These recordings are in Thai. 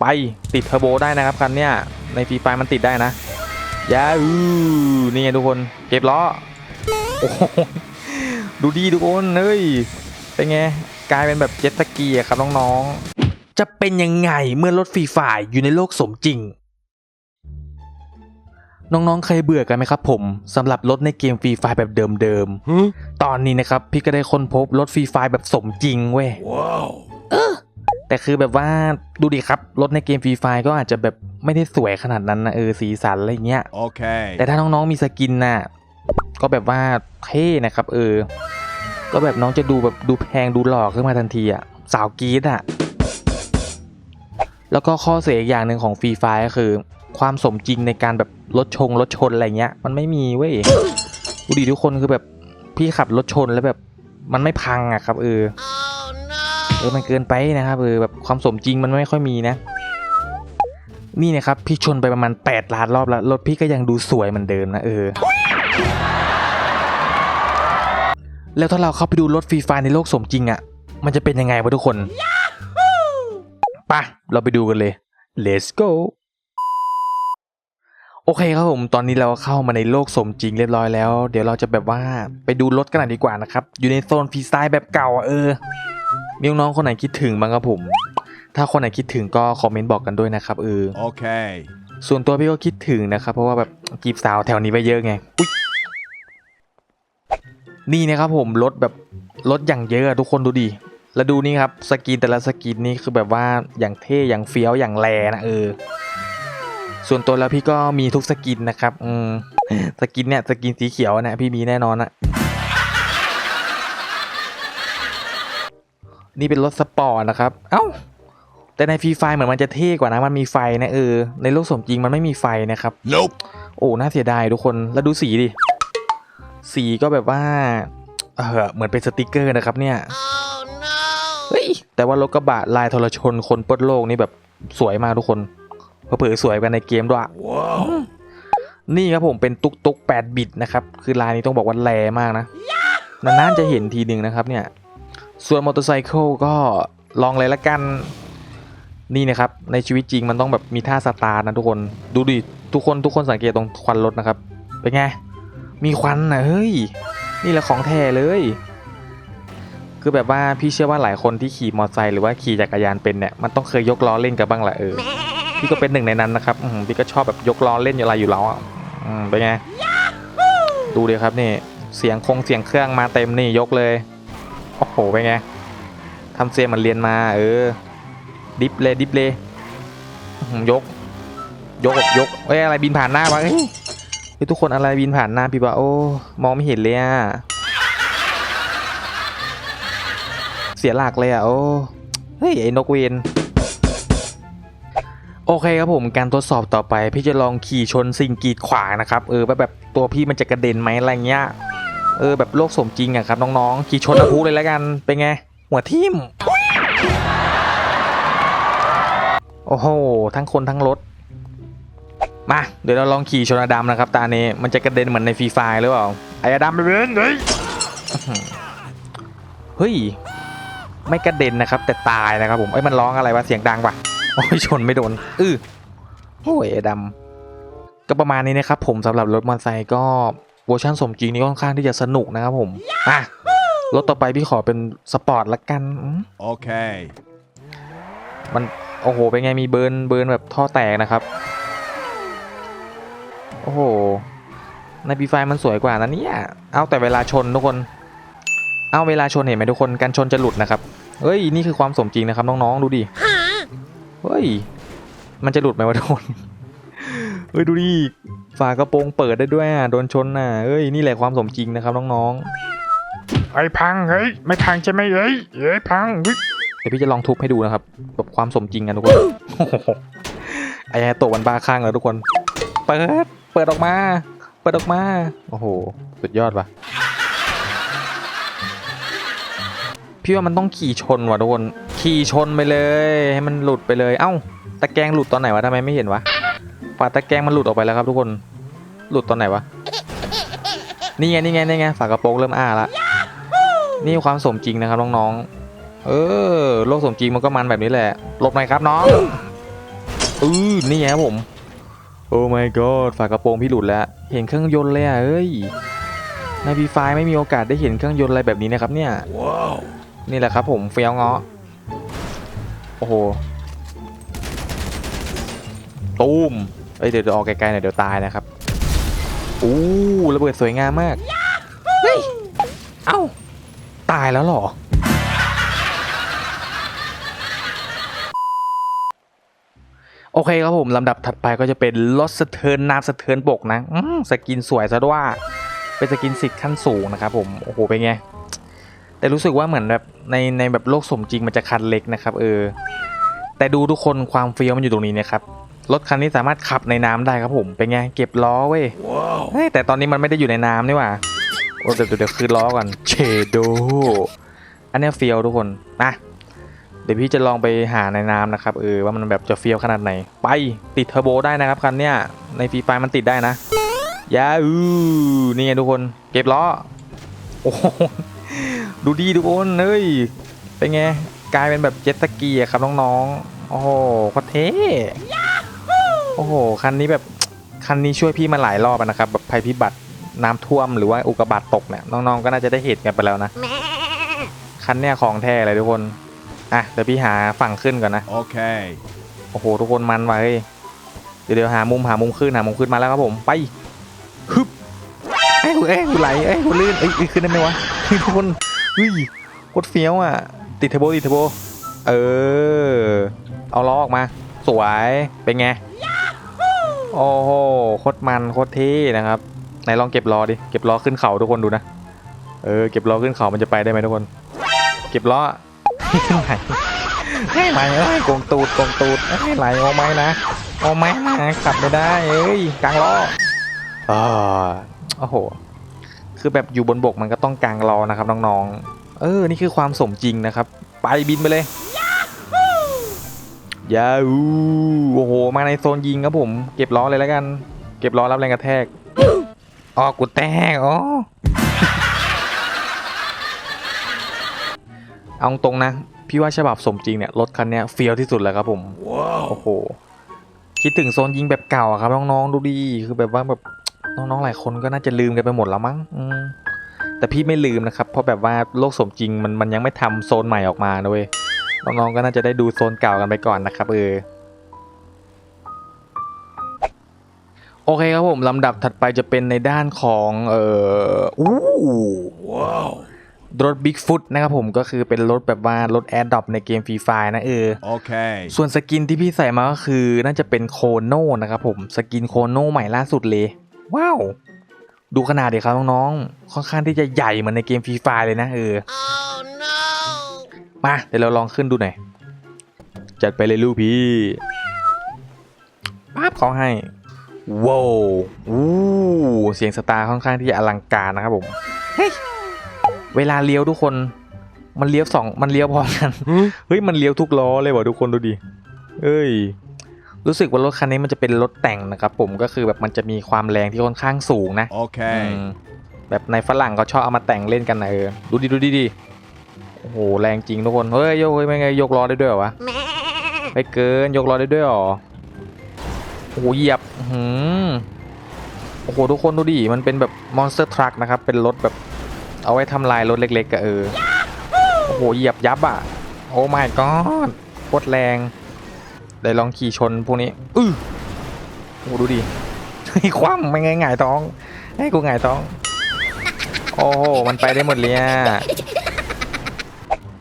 ไปติดเทอร์โบได้นะครับคันเนี้ยในฟรีไฟมันติดได้นะยาอือนี่ไงทุกคนเก็บล้อโอ้โหดูดีทุกคนเฮ้ยเป็นไงกลายเป็นแบบเจ็ตสกีอะครับน้องๆ จะเป็นยังไงเมื่อรถฟรีไฟอยู่ในโลกสมจริง น้องๆ เคยเบื่อกันไหมครับผมสำหรับรถในเกมฟรีไฟแบบเดิมๆตอนนี้นะครับ พี่ก็ได้ค้นพบรถฟรีไฟแบบสมจริงเว้ย Wow. แต่คือแบบว่าดูดิครับ รถในเกมฟรีไฟก็อาจจะแบบไม่ได้สวยขนาดนั้นนะเออสีสันอะไรเงี้ย Okay. แต่ถ้าน้องๆมีสกินน่ะก็แบบว่าเท่นะครับเออ ก็แบบน้องจะดูแบบดูแพงดูหล่อขึ้นมาทันทีอะสาวกรีดอะแล้วก็ข้อเสียอีกอย่างหนึ่งของฟรีไฟก็คือ ความสมจริงในการแบบรถชงรถชนอะไรเงี้ย มันไม่มีเว้ยดูดิทุกคนคือแบบพี่ขับรถชนแล้วแบบมันไม่พังอะครับเออ เออมันเกินไปนะครับเออแบบความสมจริงมันไม่ค่อยมีนะ นี่นะครับพี่ชนไปประมาณ 8 ล้านรอบแล้วรถพี่ก็ยังดูสวยเหมือนเดิมนะเออ แล้วถ้าเราเข้าไปดูรถฟรีไฟในโลกสมจริงอะ่ะ มันจะเป็นยังไงวะทุกคนไปะเราไปดูกันเลย let's go โอเคครับผมตอนนี้เราเข้ามาในโลกสมจริงเรียบร้อยแล้ว เดี๋ยวเราจะแบบว่าไปดูรถกันหน่อยดีกว่านะครับ อยู่ในโซนฟรีสไตล์แบบเก่าอะเออ มีน้องๆคนไหนคิดถึงบ้างครับผม ถ้าคนไหนคิดถึงก็คอมเมนต์บอกกันด้วยนะครับเออ Okay. ส่วนตัวพี่ก็คิดถึงนะครับ เพราะว่าแบบจีบสาวแถวนี้ไปเยอะไงอุ๊ยนี่นะครับผมรถแบบรถอย่างเยอะอะทุกคนดูดิแล้วดูนี่ครับสกินแต่ละสกินนี่คือแบบว่าอย่างเท่อย่างเฟี้ยวอย่างแรนะเออส่วนตัวแล้วพี่ก็มีทุกสกินนะครับอืมสกินเนี่ยสกินสีเขียวเนี่ยพี่มีแน่นอนอะ นี่เป็นรถสปอร์ตนะครับ เอ้า แต่ในฟรีไฟเหมือนมันจะเท่กว่านะ มันมีไฟนะเออ ในโลกสมจริงมันไม่มีไฟนะครับ Nope. โอ้ น่าเสียดายทุกคน แล้วดูสีดิ สีก็แบบว่า เออเหมือนเป็นสติกเกอร์นะครับเนี่ยเฮ้ย แต่ว่ารถกระบะลายทรชนคนเปิดโลกนี่แบบสวยมากทุกคนเผลอๆสวยกันในเกมด้วย Wow. นี่ครับผมเป็นตุกตุก8บิตนะครับ คือลายนี้ต้องบอกว่าแรงมากนะ นานๆจะเห็นทีหนึ่งนะครับเนี่ย ส่วนมอเตอร์ไซค์ก็ลองเลยละกันนี่นะครับ ในชีวิตจริงมันต้องแบบมีท่าสตาร์นะทุกคนดูดิทุกคนทุกคนสังเกตตรงควันรถนะครับ เป็นไง มีควันนะเฮ้ย นี่แหละของแท้เลย คือแบบว่าพี่เชื่อว่าหลายคนที่ขี่มอเตอร์ไซค์หรือว่าขี่จักรยานเป็นเนี่ยมันต้องเคยยกล้อเล่นกันบ้างแหละเออพี่ก็เป็นหนึ่งในนั้นนะครับพี่ก็ชอบแบบยกล้อเล่นอะไรอยู่แล้วอะเป็นไงดูดิครับนี่เสียงคงเสียงเครื่องมาเต็มนี่ยกเลย โอ้โหเป็นไงทำเสียงมันเรียนมา เออ ดิฟเลยดิฟเลยยก ยกยกเอ้ยอะไรบินผ่านหน้าวะเฮ้ยทุกคนอะไรบินผ่านหน้าพี่วะโอ้มองไม่เห็นเลยอะเสียหลักเลยอะโอ้เฮ้ยไอ้นกเวนโอเคครับผมการทดสอบต่อไป พี่จะลองขี่ชนสิ่งกีดขวางนะครับ เออแบบแบบตัวพี่มันจะกระเด็นไหมอะไรเงี้ย เออแบบโลกสมจริงอะครับน้องๆขี่ชนอาพุเลยแล้วกันเป็นไง หัวทิ่มโอ้โหทั้งคนทั้งรถ มาเดี๋ยวเราลองขี่ชนอดัมนะครับ ตาเนี้มันจะกระเด็นเหมือนในฟรีไฟหรือเปล่าไอ้อดัมไปเว้นเฮ้ยอื้อหือเฮ้ยไม่กระเด็นนะครับ แต่ตายนะครับผมไอ้ยมันร้องอะไรวะเสียงดังปะโอ้ยชนไม่โดนอื้อโอ้ยไอ้ดำก็ประมาณนี้นะครับผมสำหรับรถมอเตอร์ไซค์ก็ เวอร์ชันสมจริงนี่ค่อนข้างที่จะสนุกนะครับผมอะรถต่อไปพี่ขอเป็นสปอร์ตละกันอืม Okay. มันโอ้โหเป็นไงมีเบิร์นเบิร์นแบบท่อแตกนะครับ โอ้โหในปีไฟมันสวยกว่านะเนี่ยเอาแต่เวลาชนทุกคน เอาเวลาชนเห็นไหมทุกคนการชนจะหลุดนะครับเฮ้ยนี่คือความสมจริงนะครับน้องๆดูดิเฮ้ย มันจะหลุดไหมวะทุกคนเฮ้ยดูดิ ฝากระโปรงเปิดได้ด้วยอะโดนชนน่ะเฮ้ยนี่แหละความสมจริงนะครับน้องไอ้พังเฮ้ยไม่พังใช่ไหมเฮ้ยเฮ้ยพังเฮ้ยๆเดี๋ยวพี่จะลองทุบให้ดูนะครับแบบความสมจริงกันทุกคนโอ้โหไอ้โตะมันบ้าข้างแล้วทุกคน เปิดเปิดออกมา เปิดออกมาโอ้โหสุดยอดว่ะพี่ว่ามันต้องขี่ชนว่ะทุกคนขี่ชนไปเลย ให้มันหลุดไปเลยเอ้าตะแกรงหลุดตอนไหนวะทำไมไม่เห็นวะ ฝาตะแกรงมันหลุดออกไปแล้วครับทุกคน หลุดตอนไหนวะ นี่ไงนี่ไงนี่ไงฝากระโปรงเริ่มอ้าละ นี่ความสมจริงนะครับน้องๆ เออโลกสมจริงมันก็มันแบบนี้แหละ หลบหน่อยครับน้องอือนี่ไงผม โอ้ my god ฝากระโปรงพี่หลุดแล้ว เห็นเครื่องยนต์เลยอะเอ้ยในพีไฟไม่มีโอกาสได้เห็นเครื่องยนต์อะไรแบบนี้นะครับเนี่ย นี่แหละครับผมเฟี้ยวเงาะ โอ้โห ตูม เอ้ยเดี๋ยวเดี๋ยวออกไกลๆหน่อยเดี๋ยวตายนะครับอู้ระเบิดสวยงามมากเฮ้ยเอ้าตายแล้วเหรอโอเคครับผมลำดับถัดไปก็จะเป็นรถสะเทินน้ำสะเทินบกนะอืมสกินสวยซะด้วยเป็นสกินสิทธิ์ขั้นสูงนะครับผมโอ้โหเป็นไงแต่รู้สึกว่าเหมือนแบบในในแบบโลกสมจริงมันจะคันเล็กนะครับเออแต่ดูทุกคนความเฟี้ยวมันอยู่ตรงนี้นะครับ รถคันนี้สามารถขับในน้ำได้ครับผม เป็นไง เก็บล้อเว้ยเฮ้ยแต่ตอนนี้มันไม่ได้อยู่ในน้ำนี่หว่า โอ้เดี๋ยวเดี๋ยวเดี๋ยวคืนล้อก่อนเชโด อันเนี้ยเฟี้ยวทุกคนนะเดี๋ยวพี่จะลองไปหาในน้ำนะครับเออว่ามันแบบจะเฟี้ยวขนาดไหน ไปติดเทอร์โบได้นะครับคันเนี้ยในฟรีไฟมันติดได้นะยาอือนี่ไงทุกคนเก็บล้อโอ้โหดูดีทุกคนเฮ้ยเป็นไงกลายเป็นแบบเจ็ตสกีอะครับน้องๆโอ้โหโคตรเท่ โอ้โห คันนี้แบบ คันนี้ช่วยพี่มาหลายรอบอะนะครับ แบบภัยพิบัติน้ำท่วมหรือว่าอุกกาบาตตกเนี่ยน้องๆก็น่าจะได้เห็นกันไปแล้วนะ คันเนี้ยของแท้เลยทุกคน อะเดี๋ยวพี่หาฝั่งขึ้นก่อนนะ Okay. โอ้โห ทุกคนมันไว้ยเดี๋ยวเดี๋ยวหามุมหามุมขึ้นหามุมขึ้นมาแล้วครับผมไปฮึบเอ้ยกูเอ้ยกูไหลเอ้ยกูลื่นเอ้ยเอ้ยขึ้นได้ไหมวะเฮ้ยทุกคนเฮ้ยโคตรเฟี้ยวอะ ติดเทอร์โบติดเทอร์โบเออ เอาล้อออกมา สวยเป็นไง โอ้โหโคตรมันโคตรเท่นะครับไหนลองเก็บล้อดิเก็บล้อขึ้นเขาทุกคนดูนะเออเก็บล้อขึ้นเขามันจะไปได้ไหมทุกคน เก็บล้อไหนให้ไหลเอ้โกงตูดโกงตูดเอ้ยไหลเอาไหมนะเอาไหมนะขับไม่ได้เอ้ยกลางล้ออ่าโอ้โหคือแบบอยู่บนบกมันก็ต้องกลางล้อนะครับน้องๆเออนี่คือความสมจริงนะครับ ไปบินไปเลย ยาอูโอ้โห มาในโซนยิงครับผม เก็บล้อเลยแล้วกัน เก็บล้อรับแรงกระแทกอ๋อกูแตกอ๋อเอาตรงนะ พี่ว่าฉบับสมจริงเนี่ยรถคันเนี้ยเฟี้ยวที่สุดแล้วครับผมโอ้โห คิดถึงโซนยิงแบบเก่าอะครับน้องๆดูดีคือแบบว่าแบบน้องๆหลายคนก็น่าจะลืมกันไปหมดแล้วมั้งอืมแต่พี่ไม่ลืมนะครับ เพราะแบบว่าโลกสมจริงมันมันยังไม่ทำโซนใหม่ออกมานะเว้ย น้องๆก็น่าจะได้ดูโซนเก่ากันไปก่อนนะครับเออโอเคครับผมลำดับถัดไปจะเป็นในด้านของเอ่ออู้ Wow. รถ Bigfoot นะครับผมก็คือเป็นรถแบบว่ารถแอร์ดรอปในเกมฟรีไฟนะเออ Okay. ส่วนสกินที่พี่ใส่มาก็คือน่าจะเป็นโคโน่นะครับผมสกินโคโน่ใหม่ล่าสุดเลย ว้าว ดูขนาดเดียครับน้องๆค่อนข้างที่จะใหญ่เหมือนในเกมฟรีไฟเลยนะเออ Oh no! มาเดี๋ยวเราลองขึ้นดูหน่อย จัดไปเลยลูกพี่ปั๊บเขาให้ว้าวอู้เสียงสตาร์ค่อนข้างที่จะอลังการนะครับผม เฮ้ย เวลาเลี้ยวทุกคน มันเลี้ยวสองมันเลี้ยวพร้อมกัน เฮ้ย มันเลี้ยวทุกล้อเลยว่ะทุกคนดูดิ เอ้ย รู้สึกว่ารถคันนี้มันจะเป็นรถแต่งนะครับผม ก็คือแบบมันจะมีความแรงที่ค่อนข้างสูงนะ Okay. อืมแบบในฝรั่งเขาชอบเอามาแต่งเล่นกันนะเออ ดูดิดูดิดิโอ้โหแรงจริงทุกคน เฮ้ยโยกเฮ้ยไม่ไงยกล้อได้ด้วยเหรอวะไม่เกินยกล้อได้ด้วยเหรอโอ้โหเหยียบอื้อหือโอ้โหทุกคนดูดิมันเป็นแบบมอนสเตอร์ทรัคนะครับเป็นรถแบบเอาไว้ทำลายรถเล็กๆอะเออโอ้โหเหยียบยับอะโอ้ my god โคตรแรงได้ลองขี่ชนพวกนี้อือโอ้โหดูดิเฮ้ยคว่ำไม่ไงหงายท้องให้กูหงายท้อง โอ้โหมันไปได้หมดเลยอะ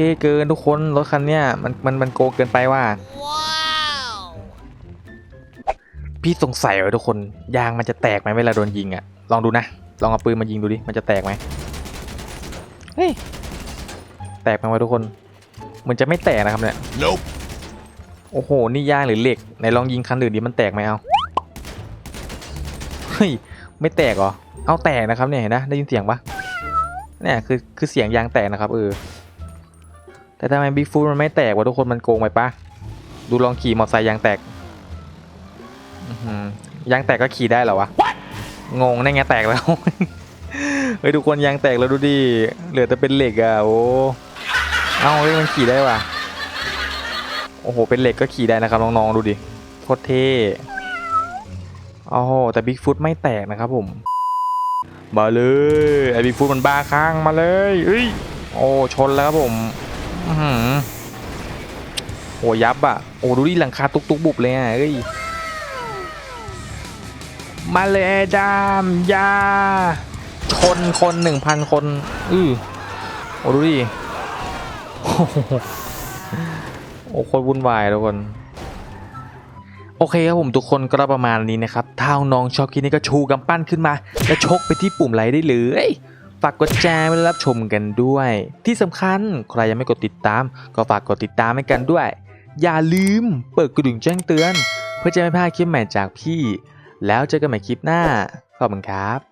เท่เกินทุกคนรถคันเนี้ยมันมันมันโกงเกินไปว่า Wow! พี่สงสัยว่าทุกคนยางมันจะแตกไหมเวลาโดนยิงอะลองดูนะ ลองเอาปืนมายิงดูดิมันจะแตกไหมเฮ้ยแตกไหมวะทุกคนเหมือนจะไม่แตกนะครับเนี่ย Nope. โอ้โห นี่ยางหรือเหล็กไหนลองยิงคันอื่นดิมันแตกไหมเอาเฮ้ยไม่แตกเหรอเอาแตกนะครับเนี่ยเห็นนะได้ยินเสียงปะเนี่ยคือคือเสียงยางแตกนะครับเออ แต่ทำไมบิ๊กฟูมันไม่แตกวะทุกคนมันโกงไปปะดูลองขี่มอเตอร์ไซค์ยางแตกอื้อหือยางแตกก็ขี่ได้เหรอวะ งงได้ไงแตกแล้ว เฮ้ยทุกคนยางแตกแล้วดูดิ เหลือแต่เป็นเหล็กอะโอ้ เอ้าเฮ้ยมันขี่ได้ว่ะ โอ้โห เป็นเหล็กก็ขี่ได้นะครับน้องๆดูดิโคคตรเท่โอ้โหแต่บิ๊กฟุตไม่แตกนะครับผม มาเลยไอ้บิ๊กฟุตมันบ้าข้างมาเลยเอ้ย โอ้ชนแล้วครับผมอื้อหือ โอ้ยับอะ โอ้ดูดิหลังคาตุกตุกบุบเลยอะเอ้ย มาเลยดามยา ชนคนหนึ่งพันคน อือโอ้ดูดิ โอ้คตรวุ่นวายทุกคนโอเคครับผมทุกคนก็ประมาณนี้นะครับ ถ้าน้องชอบคลิปนี้ก็ชูกำปั้นขึ้นมา แล้วชกไปที่ปุ่มไลค์ได้เลย ฝากกดแชร์ไว้รับชมกันด้วย ที่สำคัญใครยังไม่กดติดตาม ก็ฝากกดติดตามให้กันด้วย อย่าลืมเปิดกระดิ่งแจ้งเตือน เพื่อจะไม่พลาดคลิปใหม่จากพี่ แล้วเจอกันใหม่คลิปหน้าขอบคุณครับ